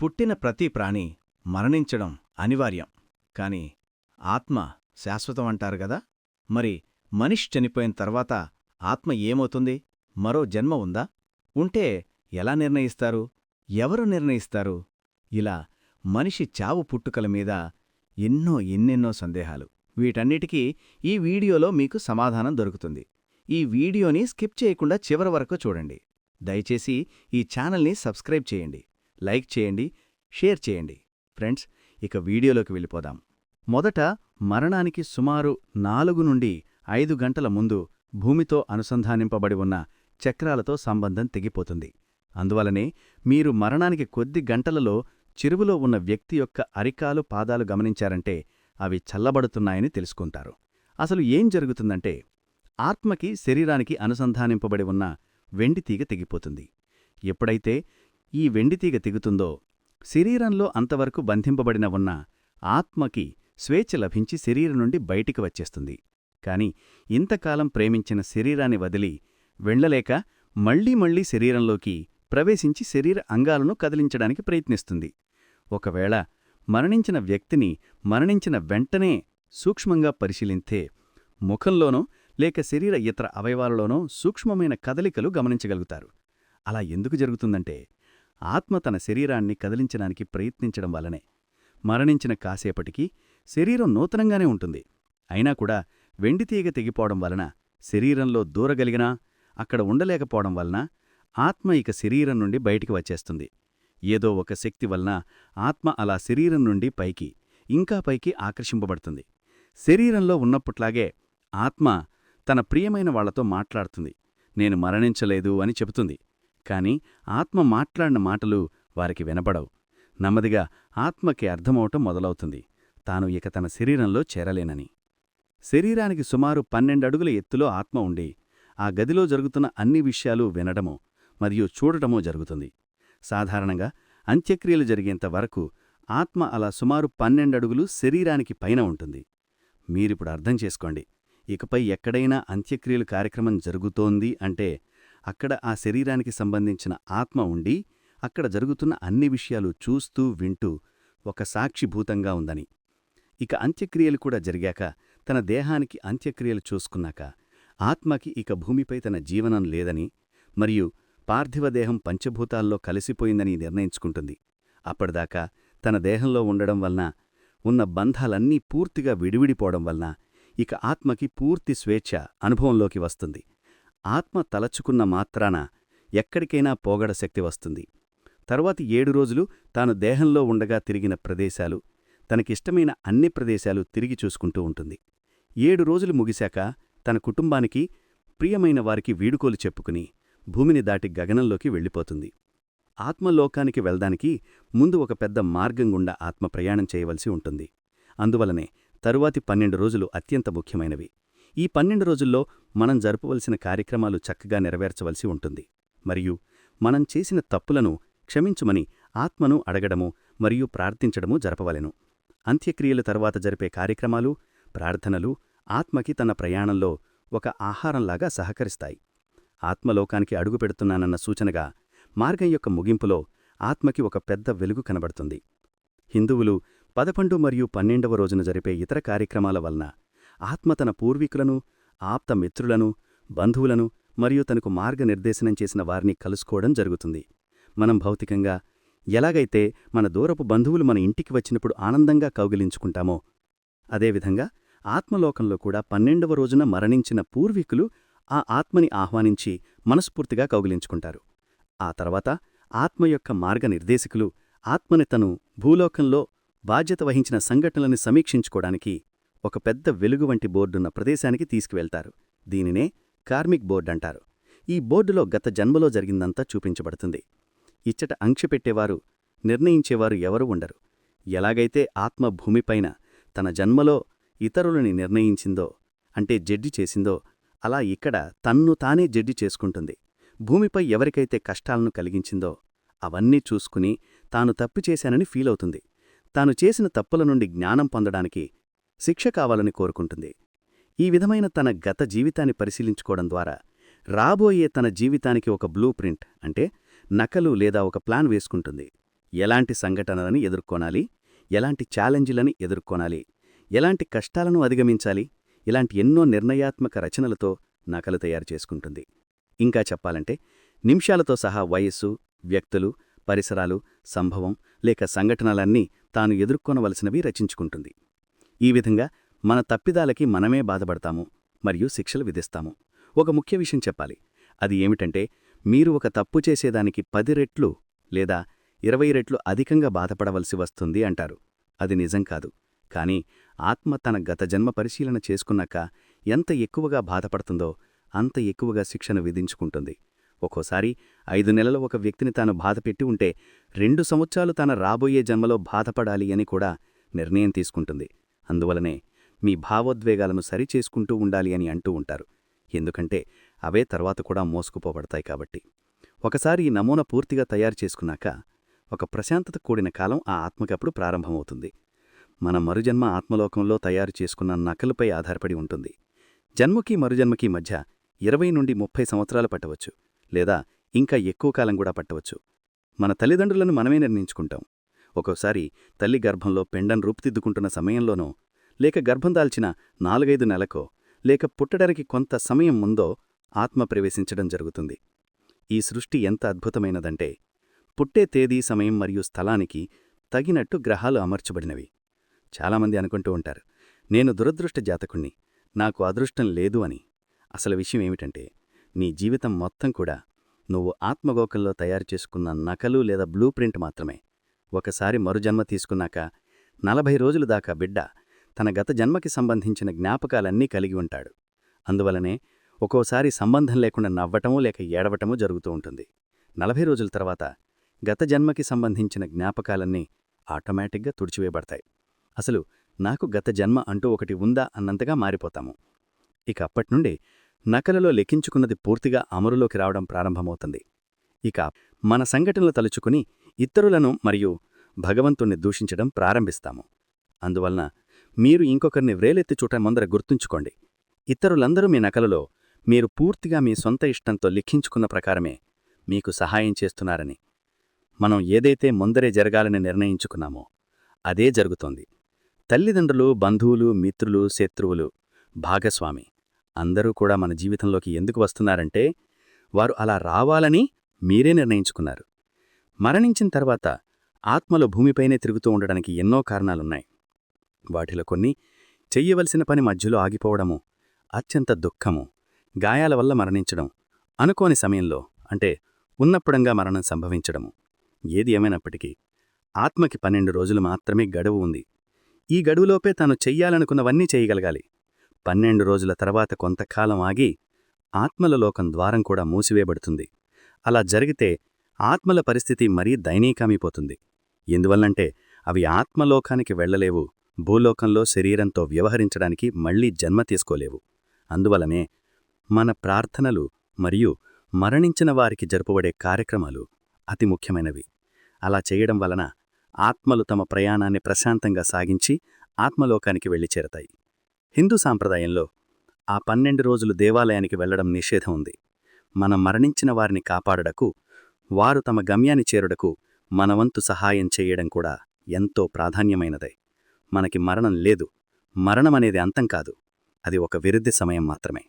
పుట్టిన ప్రతి ప్రాణి మరణించడం అనివార్యం. కాని ఆత్మ శాశ్వతం అంటారు గదా మరి మనిషి చనిపోయిన తర్వాత ఆత్మ ఏమవుతుంది? మరో జన్మ ఉందా? ఉంటే ఎలా నిర్ణయిస్తారు? ఎవరు నిర్ణయిస్తారు? ఇలా మనిషి చావు పుట్టుకల మీద ఎన్నో ఎన్నెన్నో సందేహాలు. వీటన్నిటికీ ఈ వీడియోలో మీకు సమాధానం దొరుకుతుంది. ఈ వీడియోని స్కిప్ చేయకుండా చివరి వరకు చూడండి. దయచేసి ఈ ఛానల్ని సబ్స్క్రైబ్ చేయండి. లైక్ చేయండి షేర్ చేయండి. ఫ్రెండ్స్ ఇక వీడియోలోకి వెళ్ళిపోదాం. మొదట మరణానికి సుమారు నాలుగు నుండి ఐదు గంటల ముందు భూమితో అనుసంధానింపబడి ఉన్న చక్రాలతో సంబంధం తెగిపోతుంది. అందువలనే మీరు మరణానికి కొద్ది గంటలలో చెరువులో ఉన్న వ్యక్తి యొక్క అరికాలు పాదాలు గమనించారంటే అవి చల్లబడుతున్నాయని తెలుసుకుంటారు. అసలు ఏం జరుగుతుందంటే ఆత్మకి శరీరానికి అనుసంధానింపబడి ఉన్న వెండితీగ తెగిపోతుంది. ఎప్పుడైతే ఈ వెండితీగ తెగుతుందో శరీరంలో అంతవరకు బంధింపబడిన ఉన్న ఆత్మకి స్వేచ్ఛ లభించి శరీరం నుండి బయటికి వచ్చేస్తుంది. కాని ఇంతకాలం ప్రేమించిన శరీరాన్ని వదిలి వెళ్ళలేక మళ్ళీ మళ్ళీ శరీరంలోకి ప్రవేశించి శరీర అంగాలను కదిలించడానికి ప్రయత్నిస్తుంది. ఒకవేళ మరణించిన వ్యక్తిని మరణించిన వెంటనే సూక్ష్మంగా పరిశీలింతే ముఖంలోనో లేక శరీర ఇతర అవయవాలలోనో సూక్ష్మమైన కదలికలు గమనించగలుగుతారు. అలా ఎందుకు జరుగుతుందంటే ఆత్మ తన శరీరాన్ని కదిలించడానికి ప్రయత్నించడం వల్లనే. మరణించిన కాసేపటికి శరీరం నూతనంగానే ఉంటుంది. అయినా కూడా వెండితీగ తెగిపోవడం వలన శరీరంలో దూరగలిగినా అక్కడ ఉండలేకపోవడం వలన ఆత్మ ఇక శరీరం నుండి బయటికి వచ్చేస్తుంది. ఏదో ఒక శక్తి వలన ఆత్మ అలా శరీరం నుండి పైకి ఇంకా పైకి ఆకర్షింపబడుతుంది. శరీరంలో ఉన్నప్పట్లాగే ఆత్మ తన ప్రియమైన వాళ్ళతో మాట్లాడుతుంది. నేను మరణించలేదు అని చెబుతుంది. కాని ఆత్మ మాట్లాడిన మాటలు వారికి వినపడవు నెమ్మదిగా ఆత్మకి అర్థమవటం మొదలవుతుంది. తాను ఇక తన శరీరంలో చేరలేనని. శరీరానికి సుమారు పన్నెండడుగుల ఎత్తులో ఆత్మ ఉండి ఆ గదిలో జరుగుతున్న అన్ని విషయాలు వినడమో మరియు చూడటమో జరుగుతుంది. సాధారణంగా అంత్యక్రియలు జరిగేంత వరకు ఆత్మ అలా సుమారు పన్నెండడుగులు శరీరానికి పైన ఉంటుంది. మీరిప్పుడు అర్థం చేసుకోండి. ఇకపై ఎక్కడైనా అంత్యక్రియలు కార్యక్రమం జరుగుతోంది అంటే అక్కడ ఆ శరీరానికి సంబంధించిన ఆత్మ ఉండి అక్కడ జరుగుతున్న అన్ని విషయాలు చూస్తూ వింటూ ఒక సాక్షిభూతంగా ఉందని. ఇక అంత్యక్రియలు కూడా జరిగాక తన దేహానికి అంత్యక్రియలు చూసుకున్నాక ఆత్మకి ఇక భూమిపై తన జీవనం లేదని మరియు పార్థివదేహం పంచభూతాల్లో కలిసిపోయిందని నిర్ణయించుకుంటుంది. అప్పటిదాకా తన దేహంలో ఉండడం వలన ఉన్న బంధాలన్నీ పూర్తిగా విడివిడిపోవడం వలన ఇక ఆత్మకి పూర్తి స్వేచ్ఛ అనుభవంలోకి వస్తుంది. ఆత్మ తలచుకున్న మాత్రాన ఎక్కడికైనా పోగడ శక్తి వస్తుంది. తరువాతి ఏడు రోజులు తాను దేహంలో ఉండగా తిరిగిన ప్రదేశాలు తనకిష్టమైన అన్ని ప్రదేశాలు తిరిగి చూసుకుంటూ ఉంటుంది. ఏడు రోజులు ముగిశాక తన కుటుంబానికి ప్రియమైన వారికి వీడుకోలు చెప్పుకుని భూమిని దాటి గగనంలోకి వెళ్ళిపోతుంది. ఆత్మలోకానికి వెళ్దానికి ముందు ఒక పెద్ద మార్గం గుండా ఆత్మ ప్రయాణం చేయవలసి ఉంటుంది. అందువలనే తరువాతి పన్నెండు రోజులు అత్యంత ముఖ్యమైనవి. ఈ పన్నెండు రోజుల్లో మనం జరుపవలసిన కార్యక్రమాలు చక్కగా నెరవేర్చవలసి ఉంటుంది. మరియు మనం చేసిన తప్పులను క్షమించుమని ఆత్మను అడగడము మరియు ప్రార్థించడము జరపవలెను. అంత్యక్రియల తరువాత జరిపే కార్యక్రమాలు ప్రార్థనలు ఆత్మకి తన ప్రయాణంలో ఒక ఆహారంలాగా సహకరిస్తాయి. ఆత్మలోకానికి అడుగుపెడుతున్నానన్న సూచనగా మార్గం యొక్క ముగింపులో ఆత్మకి ఒక పెద్ద వెలుగు కనబడుతుంది. హిందువులు పదకొండు మరియు పన్నెండవ రోజున జరిపే ఇతర కార్యక్రమాల వలన ఆత్మ తన పూర్వీకులను ఆప్త మిత్రులను బంధువులను మరియు తనకు మార్గనిర్దేశనం చేసిన వారిని కలుసుకోవడం జరుగుతుంది. మనం భౌతికంగా ఎలాగైతే మన దూరపు బంధువులు మన ఇంటికి వచ్చినప్పుడు ఆనందంగా కౌగిలించుకుంటామో అదేవిధంగా ఆత్మలోకంలో కూడా పన్నెండవ రోజున మరణించిన పూర్వీకులు ఆ ఆత్మని ఆహ్వానించి మనస్ఫూర్తిగా కౌగిలించుకుంటారు. ఆ తర్వాత ఆత్మ యొక్క మార్గనిర్దేశకులు ఆత్మని తను భూలోకంలో బాధ్యత వహించిన సంఘటనలను సమీక్షించుకోవడానికి ఒక పెద్ద వెలుగు వంటి బోర్డున్న ప్రదేశానికి తీసుకువెళ్తారు. దీనినే కార్మిక్ బోర్డంటారు ఈ బోర్డులో గత జన్మలో జరిగిందంతా చూపించబడుతుంది. ఇచ్చట అంక్షపెట్టేవారు నిర్ణయించేవారు ఎవరు ఉండరు. ఎలాగైతే ఆత్మ భూమిపైన తన జన్మలో ఇతరులని నిర్ణయించిందో అంటే జడ్జి చేసిందో అలా ఇక్కడ తన్ను తానే జడ్జి చేసుకుంటుంది. భూమిపై ఎవరికైతే కష్టాలను కలిగించిందో అవన్నీ చూసుకుని తాను తప్పు చేశానని ఫీలవుతుంది. తాను చేసిన తప్పుల నుండి జ్ఞానం పొందడానికి శిక్ష కావాలని కోరుకుంటుంది. ఈ విధమైన తన గత జీవితాన్ని పరిశీలించుకోవడం ద్వారా రాబోయే తన జీవితానికి ఒక బ్లూ ప్రింట్ అంటే నకలు లేదా ఒక ప్లాన్ వేసుకుంటుంది. ఎలాంటి సంఘటనలను ఎదుర్కొనాలి? ఎలాంటి ఛాలెంజ్లని ఎదుర్కొనాలి? ఎలాంటి కష్టాలను అధిగమించాలి? ఇలాంటి ఎన్నో నిర్ణయాత్మక రచనలతో నకలు తయారు చేసుకుంటుంది. ఇంకా చెప్పాలంటే నిమిషాలతో సహా వయస్సు వ్యక్తులు పరిసరాలు సంభవం లేక సంఘటనలన్నీ తాను ఎదుర్కొనవలసినవి రచించుకుంటుంది. ఈ విధంగా మన తప్పిదాలకి మనమే బాధపడతాము మరియు శిక్షలు విధిస్తాము. ఒక ముఖ్య విషయం చెప్పాలి. అది ఏమిటంటే మీరు ఒక తప్పు చేసేదానికి పది రెట్లు లేదా ఇరవై రెట్లు అధికంగా బాధపడవలసి వస్తుంది అంటారు. అది నిజం కాదు. కాని ఆత్మ తన గత జన్మ పరిశీలన చేసుకున్నాక ఎంత ఎక్కువగా బాధపడుతుందో అంత ఎక్కువగా శిక్షను విధించుకుంటుంది. ఒక్కోసారి ఐదు నెలలు ఒక వ్యక్తిని తాను బాధపెట్టి ఉంటే రెండు సంవత్సరాలు తన రాబోయే జన్మలో బాధపడాలి అని కూడా నిర్ణయం తీసుకుంటుంది. అందువలనే మీ భావోద్వేగాలను సరిచేసుకుంటూ ఉండాలి అని అంటూ ఉంటారు. ఎందుకంటే అవే తర్వాత కూడా మోసుకుపోబడతాయి కాబట్టి. ఒకసారి ఈ నమూనా పూర్తిగా తయారు చేసుకున్నాక ఒక ప్రశాంతత కూడిన కాలం ఆ ఆత్మకప్పుడు ప్రారంభమవుతుంది. మన మరుజన్మ ఆత్మలోకంలో తయారు చేసుకున్న నకలుపై ఆధారపడి ఉంటుంది. జన్మకి మరుజన్మకి మధ్య ఇరవై నుండి ముప్పై సంవత్సరాలు పట్టవచ్చు లేదా ఇంకా ఎక్కువ కాలం కూడా పట్టవచ్చు. మన తల్లిదండ్రులను మనమే నిర్ణయించుకుంటాం. ఒక్కోసారి తల్లి గర్భంలో పెండం రూపుదిద్దుకుంటున్న సమయంలోనో లేక గర్భం దాల్చిన నాలుగైదు నెలకో లేక పుట్టడానికి కొంత సమయం ముందో ఆత్మ ప్రవేశించడం జరుగుతుంది. ఈ సృష్టి ఎంత అద్భుతమైనదంటే పుట్టే తేదీ సమయం మరియు స్థలానికి తగినట్టు గ్రహాలు అమర్చబడినవి. చాలామంది అనుకుంటూ ఉంటారు నేను దురదృష్ట జాతకుణ్ణి నాకు అదృష్టం లేదు అని. అసలు విషయం ఏమిటంటే నీ జీవితం మొత్తం కూడా నువ్వు ఆత్మగోకంలో తయారు చేసుకున్న నకలు లేదా బ్లూ ప్రింట్ మాత్రమే. ఒకసారి మరుజన్మ తీసుకున్నాక నలభై రోజుల దాకా బిడ్డ తన గత జన్మకి సంబంధించిన జ్ఞాపకాలన్నీ కలిగి ఉంటాడు. అందువలనే ఒక్కోసారి సంబంధం లేకుండా నవ్వటమూ లేక ఏడవటమూ జరుగుతూ ఉంటుంది. నలభై రోజుల తర్వాత గత జన్మకి సంబంధించిన జ్ఞాపకాలన్నీ ఆటోమేటిక్గా తుడిచివేయబడతాయి. అసలు నాకు గత జన్మ అంటూ ఒకటి ఉందా అన్నంతగా మారిపోతాము. ఇక అప్పట్నుండి నకలలో లెక్కించుకున్నది పూర్తిగా అమరులోకి రావడం ప్రారంభమవుతుంది. ఇక మన సంఘటనలు తలుచుకుని ఇతరులను మరియు భగవంతుణ్ణి దూషించడం ప్రారంభిస్తాము. అందువలన మీరు ఇంకొకరిని వ్రేలెత్తి చూట ముందర గుర్తుంచుకోండి. ఇతరులందరూ మీ నకలలో మీరు పూర్తిగా మీ సొంత ఇష్టంతో లిఖించుకున్న ప్రకారమే మీకు సహాయం చేస్తున్నారని. మనం ఏదైతే ముందరే జరగాలని నిర్ణయించుకున్నామో అదే జరుగుతోంది. తల్లిదండ్రులు బంధువులు మిత్రులు శత్రువులు భాగస్వామి అందరూ కూడా మన జీవితంలోకి ఎందుకు వస్తున్నారంటే వారు అలా రావాలని మీరే నిర్ణయించుకున్నారు. మరణించిన తర్వాత ఆత్మలు భూమిపైనే తిరుగుతూ ఉండడానికి ఎన్నో కారణాలున్నాయి. వాటిలో కొన్ని చెయ్యవలసిన పని మధ్యలో ఆగిపోవడము అత్యంత దుఃఖము గాయాల వల్ల మరణించడం అనుకోని సమయంలో అంటే ఉన్నప్పుడంగా మరణం సంభవించడము. ఏది ఏమైనప్పటికీ ఆత్మకి పన్నెండు రోజులు మాత్రమే గడువు ఉంది. ఈ గడువులోపే తాను చెయ్యాలనుకున్నవన్నీ చేయగలగాలి పన్నెండు రోజుల తర్వాత కొంతకాలం ఆగి ఆత్మల లోకం ద్వారం కూడా మూసివేయబడుతుంది. అలా జరిగితే ఆత్మల పరిస్థితి మరీ దయనీకమైపోతుంది ఎందువల్లంటే అవి ఆత్మలోకానికి వెళ్ళలేవు భూలోకంలో శరీరంతో వ్యవహరించడానికి మళ్ళీ జన్మ తీసుకోలేవు. అందువలనే మన ప్రార్థనలు మరియు మరణించిన వారికి జరుపుబడే కార్యక్రమాలు అతి ముఖ్యమైనవి. అలా చేయడం వలన ఆత్మలు తమ ప్రయాణాన్ని ప్రశాంతంగా సాగించి ఆత్మలోకానికి వెళ్ళి చేరతాయి. హిందూ సాంప్రదాయంలో ఆ పన్నెండు రోజులు దేవాలయానికి వెళ్ళడం నిషేధం ఉంది. మన మరణించిన వారిని కాపాడడకు వారు తమ గమ్యాన్ని చేరుడకు మనవంతు సహాయం చేయడం కూడా ఎంతో ప్రాధాన్యమైనదే. మనకి మరణం లేదు. మరణమనేది అంతం కాదు. అది ఒక విరుద్ధి సమయం మాత్రమే.